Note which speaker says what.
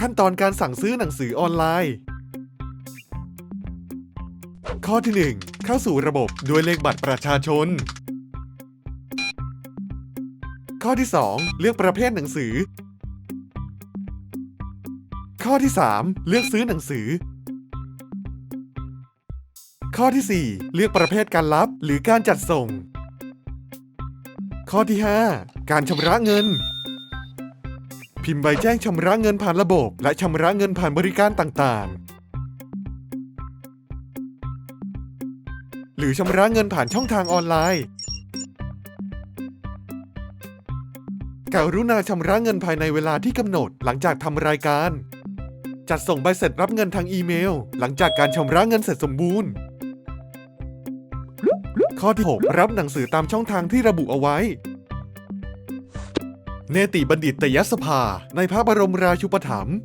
Speaker 1: ขั้นตอนการสั่งซื้อหนังสือออนไลน์ ข้อที่ 1 เข้าสู่ระบบด้วยเลขบัตรประชาชน ข้อที่ 2 เลือกประเภทหนังสือ ข้อที่ 3 เลือกซื้อหนังสือ ข้อที่ 4 เลือกประเภทการรับหรือการจัดส่ง ข้อที่ 5 การชำระเงิน พิมพ์ใบแจ้งชำระเงินผ่านระบบ และชำระเงินผ่านบริการต่างๆ หรือชำระเงินผ่านช่องทางออนไลน์กรุณาชำระเงินภายในเวลาที่กำหนดหลังจากทำรายการ จัดส่งใบเสร็จรับเงินทางอีเมล หลังจากการชำระเงินเสร็จสมบูรณ์ ข้อที่ 6 รับหนังสือตามช่องทางที่ระบุเอาไว้ เนติบัณฑิตยสภา ในพระบรมราชูปถัมภ์